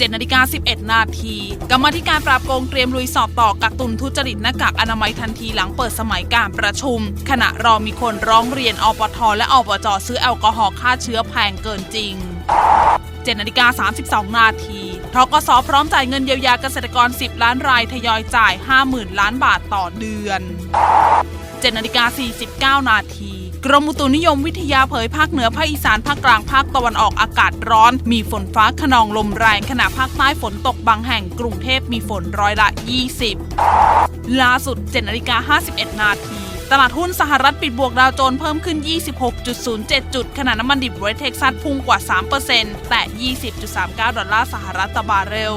7นาฬิกา11 นาทีกรรมธิการปราบโกงเตรียมลุยสอบต่อกักตุนทุจริตหน้ากากอนามัยทันทีหลังเปิดสมัยการประชุม ขณะรอมีคนร้องเรียนอปทและอปจซื้อแอลกอฮอล์ฆ่าเชื้อแพงเกินจริง7นาฬิกา32 นาทีทกสพร้อมจ่ายเงินเยียวยาเกษตรกร 10 ล้านรายทยอยจ่าย 50,000 ล้านบาทต่อเดือน7นาฬิกา49 นาที กรมอุตุนิยมวิทยาเผยภาคเหนือภาคอีสานภาคกลางภาคตะวันออกอากาศร้อน มีฝนฟ้าขนองลมแรงขณะภาคใต้ฝนตกบางแห่งกรุงเทพมีฝนร้อยละ 20ล่าสุด7นาฬิกา51 นาทีตลาดหุ้นสหรัฐปิดบวกดาวโจนส์เพิ่มขึ้น 26.07 จุด ขณะน้ำมันดิบเวสเท็กซัสพุ่งกว่า 3%แต่ 20.39 ดอลลาร์สหรัฐต่อบาร์เรล